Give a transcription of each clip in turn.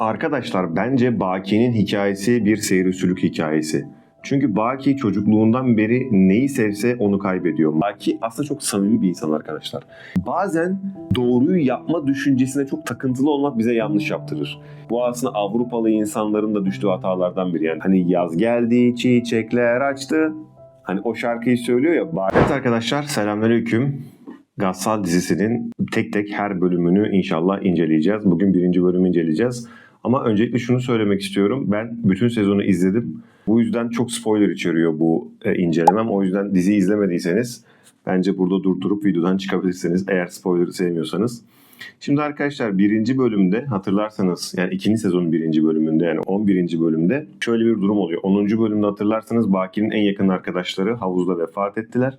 Arkadaşlar bence Baki'nin hikayesi bir seyir sülük hikayesi. Çünkü Baki çocukluğundan beri neyi sevse onu kaybediyor. Baki aslında çok samimi bir insan arkadaşlar. Bazen doğruyu yapma düşüncesine çok takıntılı olmak bize yanlış yaptırır. Bu aslında Avrupalı insanların da düştüğü hatalardan biri. Yani hani yaz geldi, çiçekler açtı. Hani o şarkıyı söylüyor ya. Baki. Evet arkadaşlar selamünaleyküm. Gassal dizisinin tek tek her bölümünü inşallah inceleyeceğiz. Bugün birinci bölümü inceleyeceğiz. Ama öncelikle şunu söylemek istiyorum. Ben bütün sezonu izledim. Bu yüzden çok spoiler içeriyor bu e, incelemem. O yüzden diziyi izlemediyseniz bence burada durdurup videodan çıkabilirsiniz eğer spoiler'ı sevmiyorsanız. Şimdi arkadaşlar birinci bölümde hatırlarsanız yani ikinci sezonun birinci bölümünde yani 11. bölümde şöyle bir durum oluyor. 10. bölümde hatırlarsanız Baki'nin en yakın arkadaşları havuzda vefat ettiler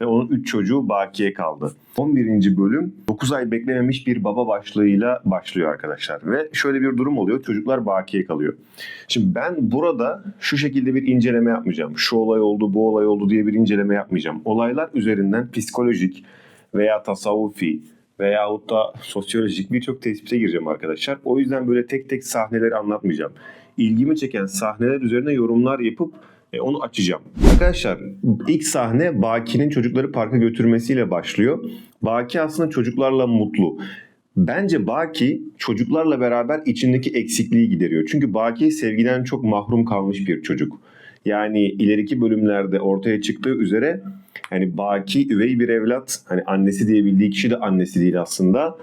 ve onun 3 çocuğu Baki'ye kaldı. 11. bölüm 9 ay beklememiş bir baba başlığıyla başlıyor arkadaşlar. Ve şöyle bir durum oluyor. Çocuklar Baki'ye kalıyor. Şimdi ben burada şu şekilde bir inceleme yapmayacağım. Şu olay oldu, bu olay oldu diye bir inceleme yapmayacağım. Olaylar üzerinden psikolojik veya tasavvufi veyahut da sosyolojik birçok tespite gireceğim arkadaşlar. O yüzden böyle tek tek sahneleri anlatmayacağım. İlgimi çeken sahneler üzerine yorumlar yapıp e, onu açacağım. Arkadaşlar ilk sahne Baki'nin çocukları parka götürmesiyle başlıyor. Baki aslında çocuklarla mutlu. Bence Baki çocuklarla beraber içindeki eksikliği gideriyor. Çünkü Baki sevgiden çok mahrum kalmış bir çocuk. Yani ileriki bölümlerde ortaya çıktığı üzere hani Baki üvey bir evlat. Hani annesi diye bildiği kişi de annesi değil aslında.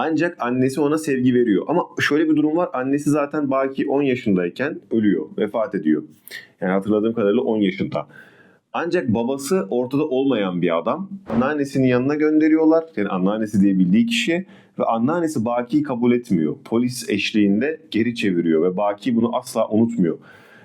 Ancak annesi ona sevgi veriyor. Ama şöyle bir durum var. Annesi zaten Baki 10 yaşındayken ölüyor, vefat ediyor. Yani hatırladığım kadarıyla 10 yaşında. Ancak babası ortada olmayan bir adam. Anneannesinin yanına gönderiyorlar. Yani anneannesi diye bildiği kişi. Ve anneannesi Baki'yi kabul etmiyor. Polis eşliğinde geri çeviriyor ve Baki bunu asla unutmuyor.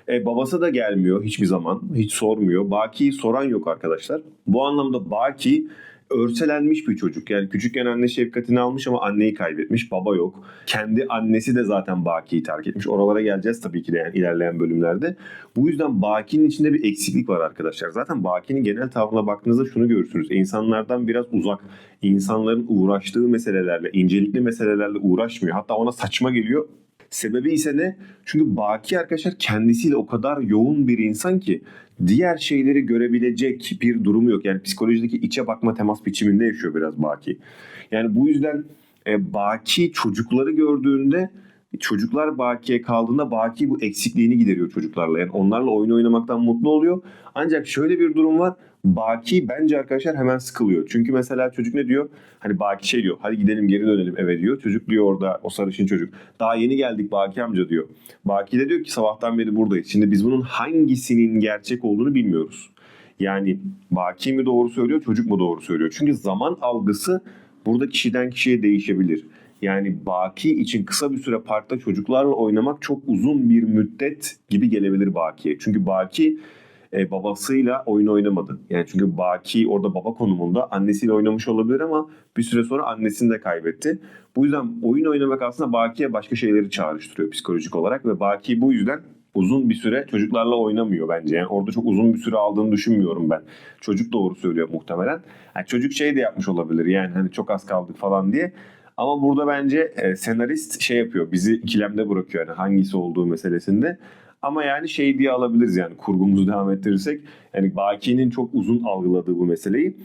E, babası da gelmiyor hiçbir zaman. Hiç sormuyor. Baki'yi soran yok arkadaşlar. Bu anlamda Baki örselenmiş bir çocuk. Yani küçükken anne şefkatini almış ama anneyi kaybetmiş. Baba yok. Kendi annesi de zaten Baki'yi terk etmiş. Oralara geleceğiz tabii ki de yani ilerleyen bölümlerde. Bu yüzden Baki'nin içinde bir eksiklik var arkadaşlar. Zaten Baki'nin genel tavrına baktığınızda şunu görürsünüz. İnsanlardan biraz uzak. insanların uğraştığı meselelerle, incelikli meselelerle uğraşmıyor. Hatta ona saçma geliyor. Sebebi ise ne? Çünkü Baki arkadaşlar kendisiyle o kadar yoğun bir insan ki diğer şeyleri görebilecek bir durumu yok. Yani psikolojideki içe bakma temas biçiminde yaşıyor biraz Baki. Yani bu yüzden e, Baki çocukları gördüğünde çocuklar Baki'ye kaldığında Baki bu eksikliğini gideriyor çocuklarla. Yani onlarla oyun oynamaktan mutlu oluyor. Ancak şöyle bir durum var. Baki bence arkadaşlar hemen sıkılıyor. Çünkü mesela çocuk ne diyor? Hani Baki şey diyor. Hadi gidelim geri dönelim eve diyor. Çocuk diyor orada o sarışın çocuk. Daha yeni geldik Baki amca diyor. Baki de diyor ki sabahtan beri buradayız. Şimdi biz bunun hangisinin gerçek olduğunu bilmiyoruz. Yani Baki mi doğru söylüyor, çocuk mu doğru söylüyor? Çünkü zaman algısı burada kişiden kişiye değişebilir. Yani Baki için kısa bir süre parkta çocuklarla oynamak çok uzun bir müddet gibi gelebilir Baki'ye. Çünkü Baki e, babasıyla oyun oynamadı. Yani çünkü Baki orada baba konumunda annesiyle oynamış olabilir ama bir süre sonra annesini de kaybetti. Bu yüzden oyun oynamak aslında Baki'ye başka şeyleri çağrıştırıyor psikolojik olarak ve Baki bu yüzden uzun bir süre çocuklarla oynamıyor bence. Yani orada çok uzun bir süre aldığını düşünmüyorum ben. Çocuk doğru söylüyor muhtemelen. Yani çocuk şey de yapmış olabilir yani hani çok az kaldık falan diye. Ama burada bence e, senarist şey yapıyor. Bizi ikilemde bırakıyor yani hangisi olduğu meselesinde. Ama yani şey diye alabiliriz yani kurgumuzu devam ettirirsek. Yani Baki'nin çok uzun algıladığı bu meseleyi.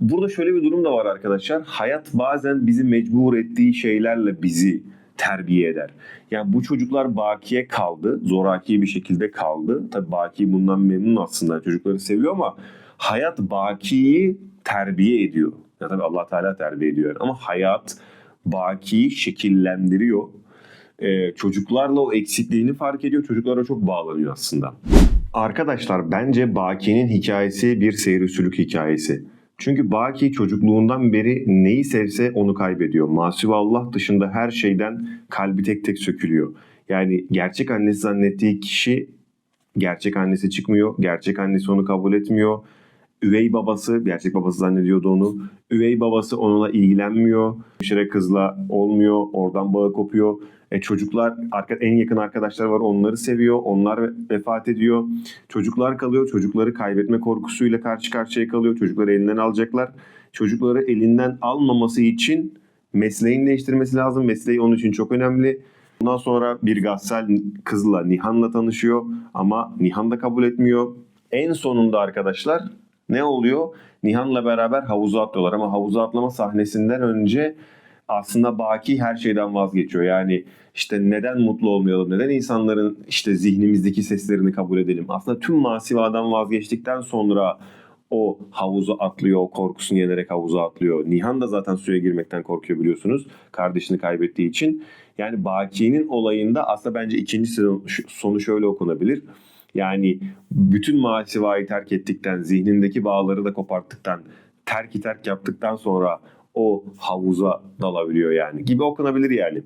Burada şöyle bir durum da var arkadaşlar. Hayat bazen bizi mecbur ettiği şeylerle bizi terbiye eder. Yani bu çocuklar Baki'ye kaldı. Zoraki bir şekilde kaldı. Tabii Baki bundan memnun aslında. Çocukları seviyor ama hayat Baki'yi terbiye ediyor. Ya tabii Allah Teala terbiye ediyor. Ama hayat Baki'yi şekillendiriyor. Ee, çocuklarla o eksikliğini fark ediyor. Çocuklara çok bağlanıyor aslında. Arkadaşlar bence Baki'nin hikayesi bir seyir sülük hikayesi. Çünkü Baki çocukluğundan beri neyi sevse onu kaybediyor. Masiv Allah dışında her şeyden kalbi tek tek sökülüyor. Yani gerçek annesi zannettiği kişi gerçek annesi çıkmıyor. Gerçek annesi onu kabul etmiyor. Üvey babası, gerçek babası zannediyordu onu. Üvey babası onunla ilgilenmiyor. Hemşire kızla olmuyor. Oradan bağı kopuyor. E, çocuklar en yakın arkadaşlar var onları seviyor. Onlar ve- vefat ediyor. Çocuklar kalıyor. Çocukları kaybetme korkusuyla karşı karşıya kalıyor. Çocukları elinden alacaklar. Çocukları elinden almaması için mesleğini değiştirmesi lazım. Mesleği onun için çok önemli. Ondan sonra bir Gassel kızla Nihan'la tanışıyor ama Nihan da kabul etmiyor. En sonunda arkadaşlar ne oluyor? Nihan'la beraber havuza atlıyorlar ama havuza atlama sahnesinden önce aslında Baki her şeyden vazgeçiyor. Yani işte neden mutlu olmayalım, neden insanların işte zihnimizdeki seslerini kabul edelim. Aslında tüm masivadan vazgeçtikten sonra o havuza atlıyor, o korkusunu yenerek havuza atlıyor. Nihan da zaten suya girmekten korkuyor biliyorsunuz. Kardeşini kaybettiği için. Yani Baki'nin olayında aslında bence ikinci sonu şöyle okunabilir. Yani bütün masivayı terk ettikten, zihnindeki bağları da koparttıktan, terki terk yaptıktan sonra o havuza dalabiliyor yani gibi okunabilir yani.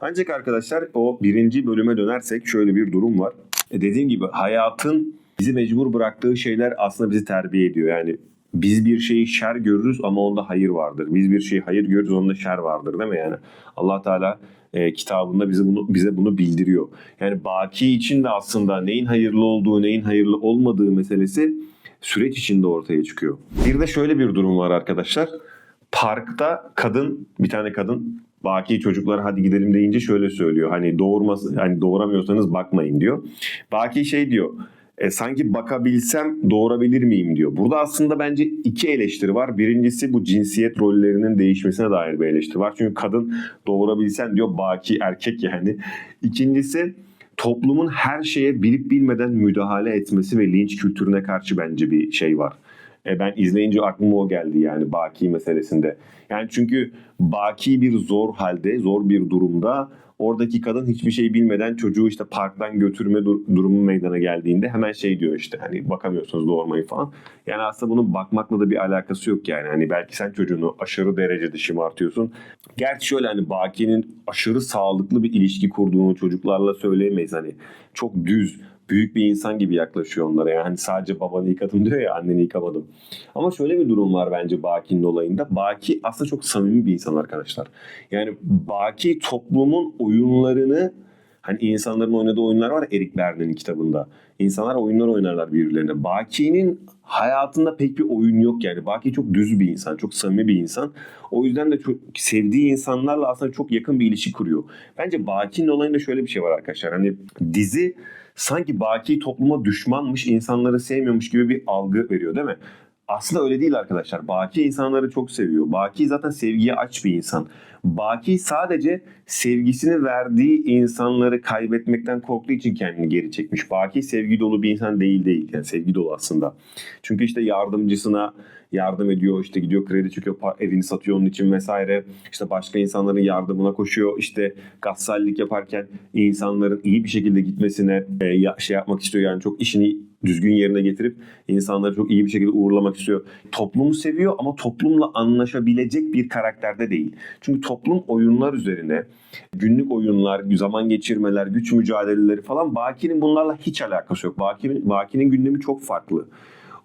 Ancak arkadaşlar o birinci bölüme dönersek şöyle bir durum var. E dediğim gibi hayatın bizi mecbur bıraktığı şeyler aslında bizi terbiye ediyor. Yani biz bir şeyi şer görürüz ama onda hayır vardır. Biz bir şeyi hayır görürüz onda şer vardır değil mi yani? Allah Teala e, kitabında bize bunu bize bunu bildiriyor. Yani baki için de aslında neyin hayırlı olduğu, neyin hayırlı olmadığı meselesi süreç içinde ortaya çıkıyor. Bir de şöyle bir durum var arkadaşlar. Parkta kadın, bir tane kadın Baki çocuklara hadi gidelim deyince şöyle söylüyor. Hani doğurması, hani doğuramıyorsanız bakmayın diyor. Baki şey diyor. E, sanki bakabilsem doğurabilir miyim diyor. Burada aslında bence iki eleştiri var. Birincisi bu cinsiyet rollerinin değişmesine dair bir eleştiri var. Çünkü kadın doğurabilsen diyor baki erkek yani. İkincisi toplumun her şeye bilip bilmeden müdahale etmesi ve linç kültürüne karşı bence bir şey var. E, ben izleyince aklıma o geldi yani Baki meselesinde. Yani çünkü Baki bir zor halde, zor bir durumda oradaki kadın hiçbir şey bilmeden çocuğu işte parktan götürme dur- durumu meydana geldiğinde hemen şey diyor işte hani bakamıyorsunuz doğurmayı falan. Yani aslında bunun bakmakla da bir alakası yok yani. Hani belki sen çocuğunu aşırı derecede şımartıyorsun. Gerçi şöyle hani Baki'nin aşırı sağlıklı bir ilişki kurduğunu çocuklarla söyleyemeyiz. Hani çok düz, büyük bir insan gibi yaklaşıyor onlara. Yani sadece babanı yıkadım diyor ya anneni yıkamadım. Ama şöyle bir durum var bence Baki'nin olayında. Baki aslında çok samimi bir insan arkadaşlar. Yani Baki toplumun oyunlarını hani insanların oynadığı oyunlar var Erik Berne'nin kitabında. İnsanlar oyunlar oynarlar birbirlerine. Baki'nin hayatında pek bir oyun yok yani. Baki çok düz bir insan, çok samimi bir insan. O yüzden de çok sevdiği insanlarla aslında çok yakın bir ilişki kuruyor. Bence Baki'nin olayında şöyle bir şey var arkadaşlar. Hani dizi sanki Baki topluma düşmanmış, insanları sevmiyormuş gibi bir algı veriyor değil mi? Aslında öyle değil arkadaşlar. Baki insanları çok seviyor. Baki zaten sevgiye aç bir insan. Baki sadece sevgisini verdiği insanları kaybetmekten korktuğu için kendini geri çekmiş. Baki sevgi dolu bir insan değil değil. Yani sevgi dolu aslında. Çünkü işte yardımcısına yardım ediyor. işte gidiyor kredi çekiyor evini satıyor onun için vesaire. İşte başka insanların yardımına koşuyor. İşte gassallik yaparken insanların iyi bir şekilde gitmesine e, şey yapmak istiyor. Yani çok işini düzgün yerine getirip insanları çok iyi bir şekilde uğurlamak istiyor. Toplumu seviyor ama toplumla anlaşabilecek bir karakterde değil. Çünkü toplum oyunlar üzerine günlük oyunlar, zaman geçirmeler, güç mücadeleleri falan Baki'nin bunlarla hiç alakası yok. Baki'nin, Baki'nin gündemi çok farklı.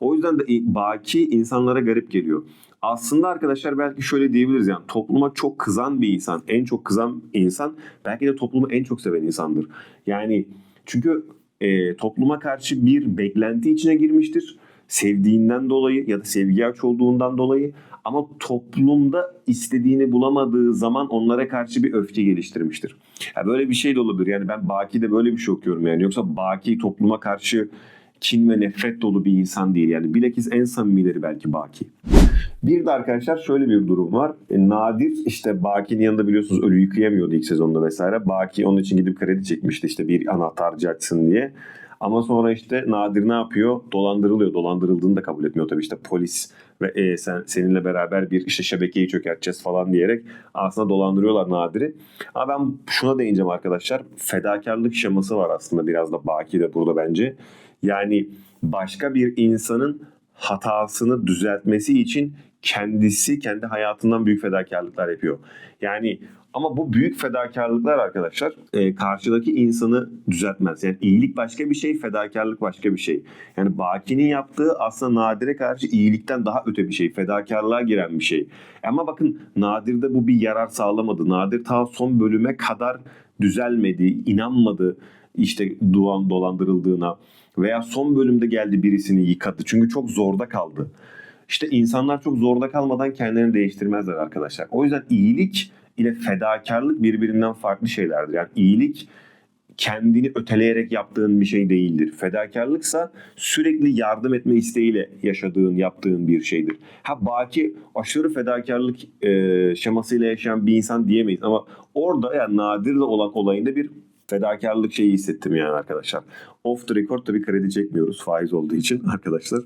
O yüzden de Baki insanlara garip geliyor. Aslında arkadaşlar belki şöyle diyebiliriz yani topluma çok kızan bir insan, en çok kızan insan belki de toplumu en çok seven insandır. Yani çünkü e, topluma karşı bir beklenti içine girmiştir. Sevdiğinden dolayı ya da sevgiye aç olduğundan dolayı ama toplumda istediğini bulamadığı zaman onlara karşı bir öfke geliştirmiştir. Ya böyle bir şey de olabilir. Yani ben Baki'de böyle bir şey okuyorum yani. Yoksa Baki topluma karşı kin ve nefret dolu bir insan değil. Yani bilakis en samimileri belki Baki. Bir de arkadaşlar şöyle bir durum var. E, Nadir işte Baki'nin yanında biliyorsunuz ölü yıkayamıyordu ilk sezonda vesaire. Baki onun için gidip kredi çekmişti işte bir anahtarcı açsın diye. Ama sonra işte Nadir ne yapıyor? Dolandırılıyor. Dolandırıldığını da kabul etmiyor tabii işte polis ve e, sen seninle beraber bir işte şebekeyi çökerteceğiz falan diyerek aslında dolandırıyorlar Nadir'i. Ama ben şuna değineceğim arkadaşlar. Fedakarlık şeması var aslında biraz da Baki de burada bence. Yani başka bir insanın hatasını düzeltmesi için kendisi kendi hayatından büyük fedakarlıklar yapıyor. Yani ama bu büyük fedakarlıklar arkadaşlar e, karşıdaki insanı düzeltmez. Yani iyilik başka bir şey, fedakarlık başka bir şey. Yani Baki'nin yaptığı aslında Nadir'e karşı iyilikten daha öte bir şey. Fedakarlığa giren bir şey. Ama bakın Nadir'de bu bir yarar sağlamadı. Nadir ta son bölüme kadar düzelmedi, inanmadı işte duan dolandırıldığına veya son bölümde geldi birisini yıkadı. Çünkü çok zorda kaldı. İşte insanlar çok zorda kalmadan kendilerini değiştirmezler arkadaşlar. O yüzden iyilik ile fedakarlık birbirinden farklı şeylerdir. Yani iyilik kendini öteleyerek yaptığın bir şey değildir. Fedakarlıksa sürekli yardım etme isteğiyle yaşadığın, yaptığın bir şeydir. Ha Baki aşırı fedakarlık e, şemasıyla yaşayan bir insan diyemeyiz ama orada yani nadir de olan olayında bir fedakarlık şeyi hissettim yani arkadaşlar. Off the record tabii kredi çekmiyoruz faiz olduğu için arkadaşlar.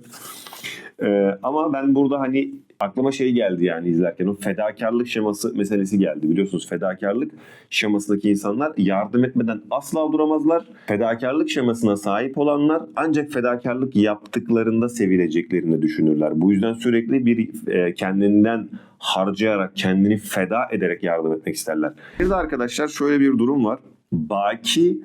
Ee, ama ben burada hani aklıma şey geldi yani izlerken o fedakarlık şeması meselesi geldi. Biliyorsunuz fedakarlık şemasındaki insanlar yardım etmeden asla duramazlar. Fedakarlık şemasına sahip olanlar ancak fedakarlık yaptıklarında sevileceklerini düşünürler. Bu yüzden sürekli bir e, kendinden harcayarak, kendini feda ederek yardım etmek isterler. Bir de arkadaşlar şöyle bir durum var. Baki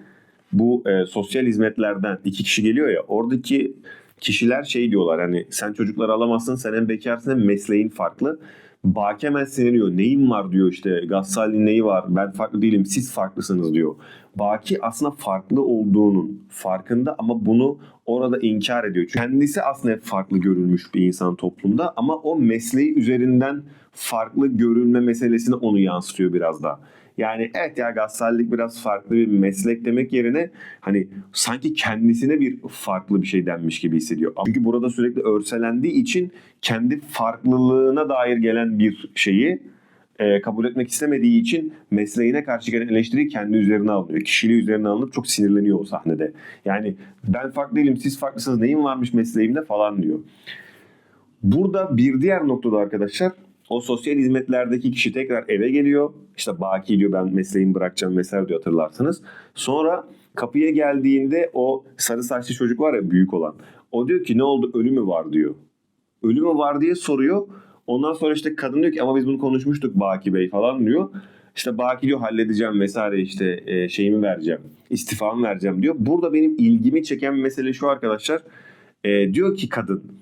bu e, sosyal hizmetlerden iki kişi geliyor ya oradaki kişiler şey diyorlar hani sen çocuklar alamazsın sen hem bekarsın hem mesleğin farklı. Baki hemen sinirliyor. Neyim var diyor işte. Gassal'in neyi var? Ben farklı değilim. Siz farklısınız diyor. Baki aslında farklı olduğunun farkında ama bunu orada inkar ediyor. Çünkü kendisi aslında farklı görülmüş bir insan toplumda ama o mesleği üzerinden farklı görülme meselesini onu yansıtıyor biraz daha. Yani evet ya gassallik biraz farklı bir meslek demek yerine hani sanki kendisine bir farklı bir şey denmiş gibi hissediyor. Çünkü burada sürekli örselendiği için kendi farklılığına dair gelen bir şeyi e, kabul etmek istemediği için mesleğine karşı gelen eleştiriyi kendi üzerine alıyor. Kişiliği üzerine alınıp çok sinirleniyor o sahnede. Yani ben farklı değilim siz farklısınız neyim varmış mesleğimde falan diyor. Burada bir diğer noktada arkadaşlar o sosyal hizmetlerdeki kişi tekrar eve geliyor. İşte Baki diyor ben mesleğimi bırakacağım vesaire diyor hatırlarsınız. Sonra kapıya geldiğinde o sarı saçlı çocuk var ya büyük olan. O diyor ki ne oldu ölü mü var diyor. Ölü mü var diye soruyor. Ondan sonra işte kadın diyor ki ama biz bunu konuşmuştuk Baki Bey falan diyor. İşte Baki diyor halledeceğim vesaire işte e, şeyimi vereceğim. istifamı vereceğim diyor. Burada benim ilgimi çeken mesele şu arkadaşlar. E, diyor ki kadın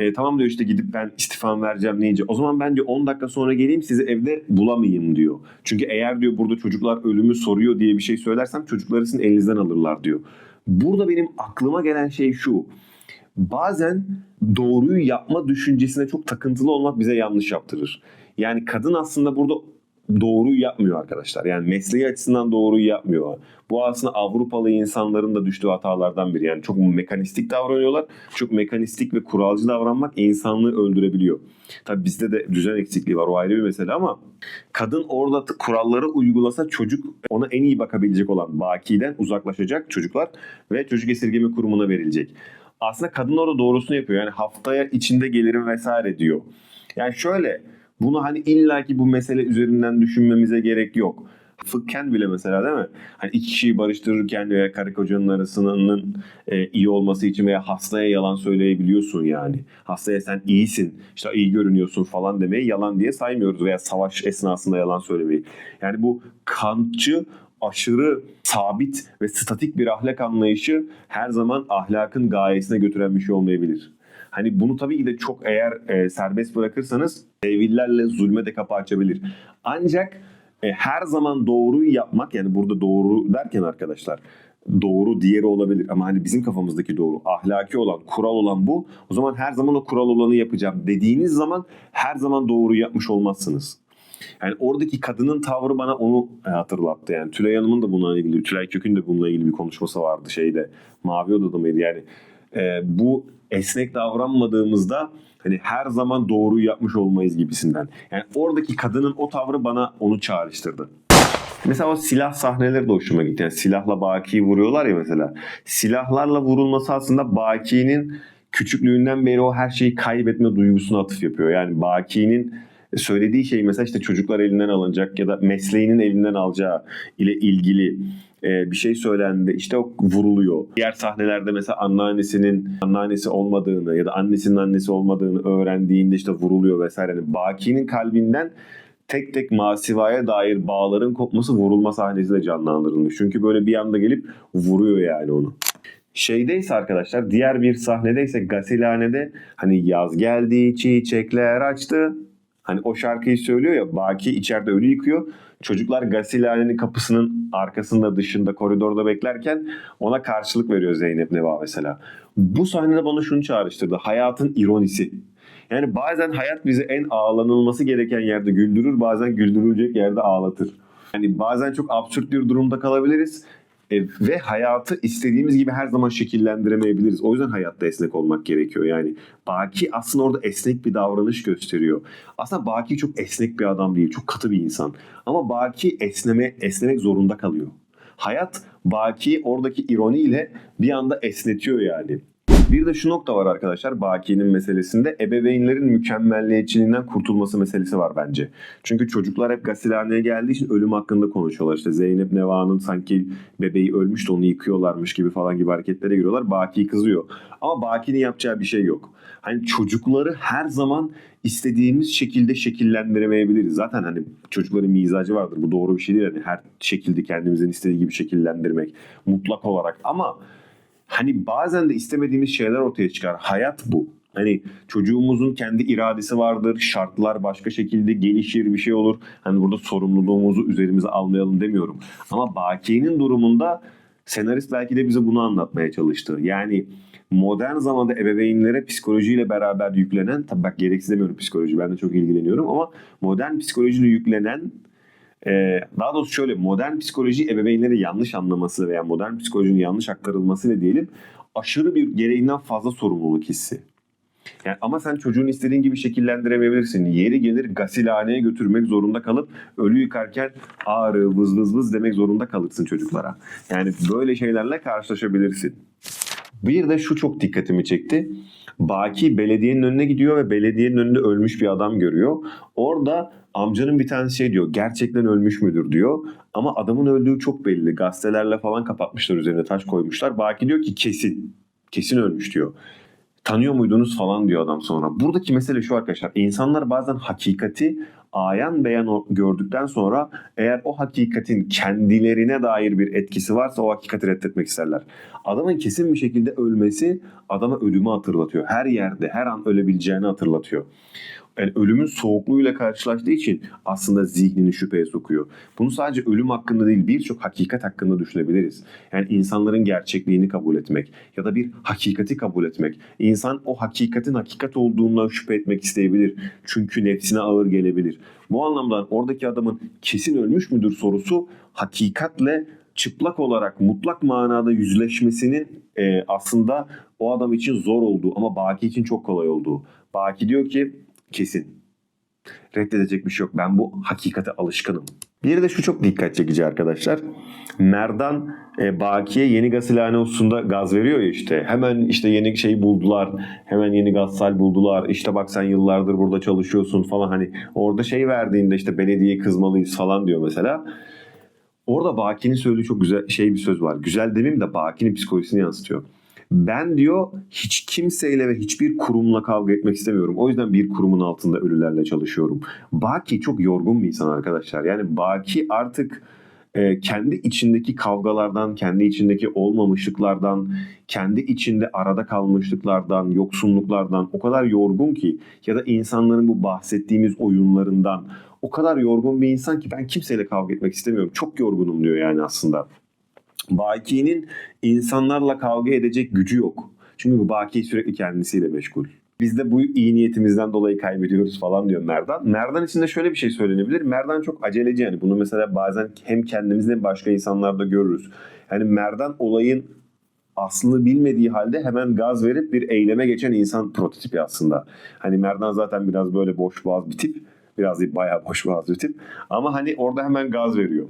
e, tamam diyor işte gidip ben istifam vereceğim deyince o zaman ben diyor 10 dakika sonra geleyim sizi evde bulamayayım diyor. Çünkü eğer diyor burada çocuklar ölümü soruyor diye bir şey söylersem çocukları sizin elinizden alırlar diyor. Burada benim aklıma gelen şey şu. Bazen doğruyu yapma düşüncesine çok takıntılı olmak bize yanlış yaptırır. Yani kadın aslında burada doğruyu yapmıyor arkadaşlar. Yani mesleği açısından doğruyu yapmıyor. Bu aslında Avrupalı insanların da düştüğü hatalardan biri. Yani çok mekanistik davranıyorlar. Çok mekanistik ve kuralcı davranmak insanlığı öldürebiliyor. Tabii bizde de düzen eksikliği var. O ayrı bir mesele ama kadın orada kuralları uygulasa çocuk ona en iyi bakabilecek olan bakiden uzaklaşacak çocuklar ve çocuk esirgeme kurumuna verilecek. Aslında kadın orada doğrusunu yapıyor. Yani haftaya içinde gelirim vesaire diyor. Yani şöyle bunu hani illaki bu mesele üzerinden düşünmemize gerek yok. Fıkken bile mesela değil mi? Hani iki kişiyi barıştırırken veya karı kocanın arasının e, iyi olması için veya hastaya yalan söyleyebiliyorsun yani. Hastaya sen iyisin, işte iyi görünüyorsun falan demeyi yalan diye saymıyoruz veya savaş esnasında yalan söylemeyi. Yani bu kantçı aşırı sabit ve statik bir ahlak anlayışı her zaman ahlakın gayesine götüren bir şey olmayabilir. Hani bunu tabii ki de çok eğer e, serbest bırakırsanız devirlerle zulme de kapı açabilir. Ancak e, her zaman doğruyu yapmak yani burada doğru derken arkadaşlar doğru diğeri olabilir ama hani bizim kafamızdaki doğru ahlaki olan kural olan bu o zaman her zaman o kural olanı yapacağım dediğiniz zaman her zaman doğru yapmış olmazsınız. Yani oradaki kadının tavrı bana onu e, hatırlattı. Yani Tülay Hanım'ın da bununla ilgili, Tülay Kök'ün de bununla ilgili bir konuşması vardı şeyde. Mavi Oda'da mıydı? Yani e, bu esnek davranmadığımızda hani her zaman doğruyu yapmış olmayız gibisinden. Yani oradaki kadının o tavrı bana onu çağrıştırdı. Mesela o silah sahneleri de hoşuma gitti. Yani silahla Baki'yi vuruyorlar ya mesela. Silahlarla vurulması aslında Baki'nin küçüklüğünden beri o her şeyi kaybetme duygusuna atıf yapıyor. Yani Baki'nin söylediği şey mesela işte çocuklar elinden alınacak ya da mesleğinin elinden alacağı ile ilgili e, bir şey söylendi işte o vuruluyor. Diğer sahnelerde mesela anneannesinin anneannesi olmadığını ya da annesinin annesi olmadığını öğrendiğinde işte vuruluyor vesaire. Yani Baki'nin kalbinden tek tek masivaya dair bağların kopması vurulma sahnesiyle canlandırılmış. Çünkü böyle bir anda gelip vuruyor yani onu. Şeydeyse arkadaşlar diğer bir sahnedeyse gasilhanede hani yaz geldi çiçekler açtı. Hani o şarkıyı söylüyor ya Baki içeride ölü yıkıyor. Çocuklar gasilhanenin kapısının arkasında dışında koridorda beklerken ona karşılık veriyor Zeynep Neva mesela. Bu sahnede bana şunu çağrıştırdı. Hayatın ironisi. Yani bazen hayat bizi en ağlanılması gereken yerde güldürür, bazen güldürülecek yerde ağlatır. Yani bazen çok absürt bir durumda kalabiliriz e, ve hayatı istediğimiz gibi her zaman şekillendiremeyebiliriz. O yüzden hayatta esnek olmak gerekiyor. Yani Baki aslında orada esnek bir davranış gösteriyor. Aslında Baki çok esnek bir adam değil, çok katı bir insan. Ama Baki esneme esnemek zorunda kalıyor. Hayat Baki oradaki ironiyle bir anda esnetiyor yani. Bir de şu nokta var arkadaşlar Baki'nin meselesinde ebeveynlerin mükemmelliyetçiliğinden kurtulması meselesi var bence. Çünkü çocuklar hep gasilhaneye geldiği için ölüm hakkında konuşuyorlar. İşte Zeynep Neva'nın sanki bebeği ölmüş de onu yıkıyorlarmış gibi falan gibi hareketlere giriyorlar. Baki kızıyor. Ama Baki'nin yapacağı bir şey yok. Hani çocukları her zaman istediğimiz şekilde şekillendiremeyebiliriz. Zaten hani çocukların mizacı vardır. Bu doğru bir şey değil. Hani her şekilde kendimizin istediği gibi şekillendirmek mutlak olarak. Ama hani bazen de istemediğimiz şeyler ortaya çıkar. Hayat bu. Hani çocuğumuzun kendi iradesi vardır, şartlar başka şekilde gelişir bir şey olur. Hani burada sorumluluğumuzu üzerimize almayalım demiyorum. Ama Baki'nin durumunda senarist belki de bize bunu anlatmaya çalıştı. Yani modern zamanda ebeveynlere psikolojiyle beraber yüklenen, tabii bak gereksiz demiyorum psikoloji, ben de çok ilgileniyorum ama modern psikolojiyle yüklenen ee, daha doğrusu şöyle modern psikoloji ebeveynlere yanlış anlaması veya modern psikolojinin yanlış aktarılmasıyla diyelim aşırı bir gereğinden fazla sorumluluk hissi. Yani ama sen çocuğun istediğin gibi şekillendiremeyebilirsin. Yeri gelir gasilhaneye götürmek zorunda kalıp ölü yıkarken ağrı vız vız vız demek zorunda kalırsın çocuklara. Yani böyle şeylerle karşılaşabilirsin. Bir de şu çok dikkatimi çekti. Baki belediyenin önüne gidiyor ve belediyenin önünde ölmüş bir adam görüyor. Orada amcanın bir tanesi şey diyor. Gerçekten ölmüş müdür diyor. Ama adamın öldüğü çok belli. Gazetelerle falan kapatmışlar üzerine taş koymuşlar. Baki diyor ki kesin. Kesin ölmüş diyor. Tanıyor muydunuz falan diyor adam sonra. Buradaki mesele şu arkadaşlar. İnsanlar bazen hakikati ayan beyan gördükten sonra eğer o hakikatin kendilerine dair bir etkisi varsa o hakikati reddetmek isterler. Adamın kesin bir şekilde ölmesi adama ölümü hatırlatıyor. Her yerde her an ölebileceğini hatırlatıyor. Yani ölümün soğukluğuyla karşılaştığı için aslında zihnini şüpheye sokuyor. Bunu sadece ölüm hakkında değil birçok hakikat hakkında düşünebiliriz. Yani insanların gerçekliğini kabul etmek ya da bir hakikati kabul etmek. İnsan o hakikatin hakikat olduğundan şüphe etmek isteyebilir. Çünkü nefsine ağır gelebilir. Bu anlamda oradaki adamın kesin ölmüş müdür sorusu hakikatle çıplak olarak mutlak manada yüzleşmesinin e, aslında o adam için zor olduğu ama Baki için çok kolay olduğu. Baki diyor ki kesin. Reddedecek bir şey yok. Ben bu hakikate alışkınım. Bir de şu çok dikkat çekici arkadaşlar. Merdan e, Baki'ye yeni gasilhane hususunda gaz veriyor ya işte. Hemen işte yeni şey buldular. Hemen yeni gazsal buldular. İşte bak sen yıllardır burada çalışıyorsun falan. Hani orada şey verdiğinde işte belediye kızmalıyız falan diyor mesela. Orada Baki'nin söylediği çok güzel şey bir söz var. Güzel demeyeyim de Baki'nin psikolojisini yansıtıyor. Ben diyor hiç kimseyle ve hiçbir kurumla kavga etmek istemiyorum. O yüzden bir kurumun altında ölülerle çalışıyorum. Baki çok yorgun bir insan arkadaşlar. Yani Baki artık e, kendi içindeki kavgalardan, kendi içindeki olmamışlıklardan, kendi içinde arada kalmışlıklardan, yoksunluklardan o kadar yorgun ki ya da insanların bu bahsettiğimiz oyunlarından o kadar yorgun bir insan ki ben kimseyle kavga etmek istemiyorum. Çok yorgunum diyor yani aslında. Baki'nin insanlarla kavga edecek gücü yok. Çünkü Baki sürekli kendisiyle meşgul. Biz de bu iyi niyetimizden dolayı kaybediyoruz falan diyor Merdan. Merdan için de şöyle bir şey söylenebilir. Merdan çok aceleci yani. Bunu mesela bazen hem kendimizde hem başka insanlarda görürüz. Yani Merdan olayın aslını bilmediği halde hemen gaz verip bir eyleme geçen insan prototipi aslında. Hani Merdan zaten biraz böyle boş boğaz bir tip. Biraz değil bayağı boş boğaz bir tip. Ama hani orada hemen gaz veriyor.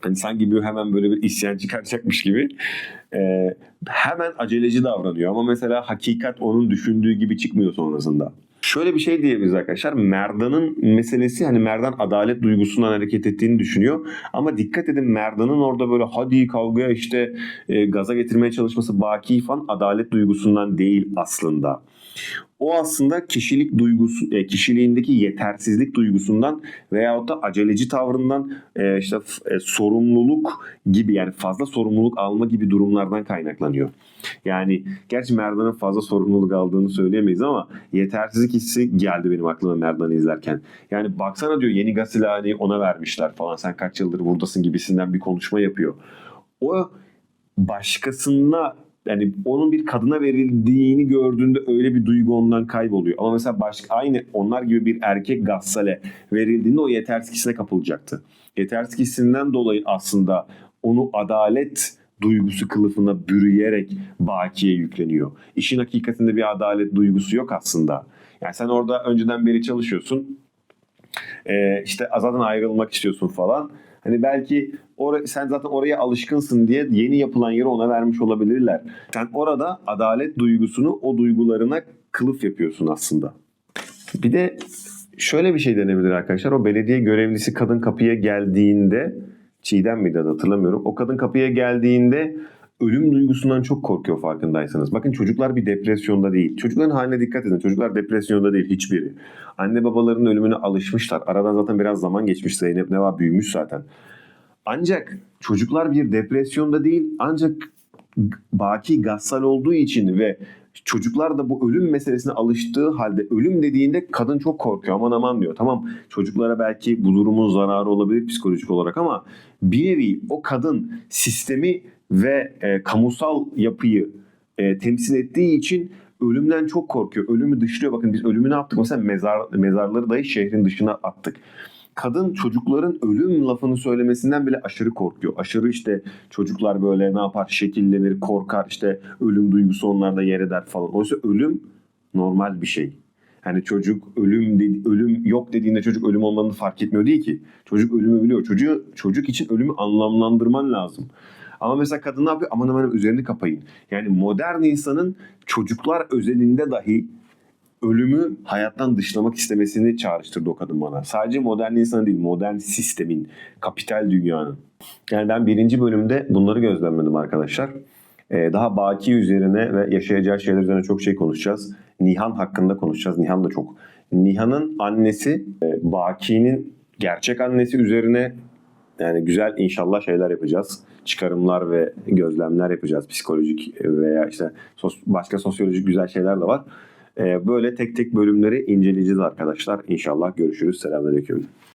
Hani sanki bir hemen böyle bir isyan çıkaracakmış gibi e, hemen aceleci davranıyor. Ama mesela hakikat onun düşündüğü gibi çıkmıyor sonrasında. Şöyle bir şey diyebiliriz arkadaşlar. Merdan'ın meselesi hani Merdan adalet duygusundan hareket ettiğini düşünüyor. Ama dikkat edin Merdan'ın orada böyle hadi kavgaya işte e, gaza getirmeye çalışması Baki falan adalet duygusundan değil aslında. O aslında kişilik duygusu, e, kişiliğindeki yetersizlik duygusundan veyahut da aceleci tavrından e, işte e, sorumluluk gibi yani fazla sorumluluk alma gibi durumlardan kaynaklanıyor. Yani gerçi Merdan'ın fazla sorumluluk aldığını söyleyemeyiz ama yetersizlik hissi geldi benim aklıma Merdan'ı izlerken. Yani baksana diyor yeni gasilhaneyi ona vermişler falan sen kaç yıldır buradasın gibisinden bir konuşma yapıyor. O başkasına yani onun bir kadına verildiğini gördüğünde öyle bir duygu ondan kayboluyor. Ama mesela başka aynı onlar gibi bir erkek gassale verildiğinde o yetersiz hissine kapılacaktı. Yetersiz hissinden dolayı aslında onu adalet duygusu kılıfına bürüyerek bakiye yükleniyor. İşin hakikatinde bir adalet duygusu yok aslında. Yani sen orada önceden beri çalışıyorsun. Ee, işte zaten ayrılmak istiyorsun falan. Hani belki or- sen zaten oraya alışkınsın diye yeni yapılan yeri ona vermiş olabilirler. Sen orada adalet duygusunu o duygularına kılıf yapıyorsun aslında. Bir de şöyle bir şey denebilir arkadaşlar. O belediye görevlisi kadın kapıya geldiğinde Çiğdem miydi adı hatırlamıyorum. O kadın kapıya geldiğinde ölüm duygusundan çok korkuyor farkındaysanız. Bakın çocuklar bir depresyonda değil. Çocukların haline dikkat edin. Çocuklar depresyonda değil hiçbiri. Anne babalarının ölümüne alışmışlar. Aradan zaten biraz zaman geçmiş. Zeynep Neva büyümüş zaten. Ancak çocuklar bir depresyonda değil ancak baki gassal olduğu için ve çocuklar da bu ölüm meselesine alıştığı halde ölüm dediğinde kadın çok korkuyor aman aman diyor. Tamam çocuklara belki bu durumun zararı olabilir psikolojik olarak ama bir nevi o kadın sistemi ve e, kamusal yapıyı e, temsil ettiği için ölümden çok korkuyor. Ölümü dışlıyor. Bakın biz ölümü ne yaptık? Mesela mezar, mezarları dahi şehrin dışına attık kadın çocukların ölüm lafını söylemesinden bile aşırı korkuyor. Aşırı işte çocuklar böyle ne yapar şekillenir, korkar işte ölüm duygusu onlarda yer eder falan. Oysa ölüm normal bir şey. Hani çocuk ölüm dedi, ölüm yok dediğinde çocuk ölüm olmadığını fark etmiyor değil ki. Çocuk ölümü biliyor. Çocuğu, çocuk için ölümü anlamlandırman lazım. Ama mesela kadın ne yapıyor? Aman aman üzerini kapayın. Yani modern insanın çocuklar özelinde dahi ölümü hayattan dışlamak istemesini çağrıştırdı o kadın bana. Sadece modern insan değil, modern sistemin, kapital dünyanın. Yani ben birinci bölümde bunları gözlemledim arkadaşlar. Ee, daha Baki üzerine ve yaşayacağı şeyler üzerine çok şey konuşacağız. Nihan hakkında konuşacağız. Nihan da çok. Nihan'ın annesi, e, Baki'nin gerçek annesi üzerine yani güzel inşallah şeyler yapacağız. Çıkarımlar ve gözlemler yapacağız. Psikolojik veya işte sos- başka sosyolojik güzel şeyler de var. Ee, Böyle tek tek bölümleri inceleyeceğiz arkadaşlar. İnşallah görüşürüz. Selamünaleyküm.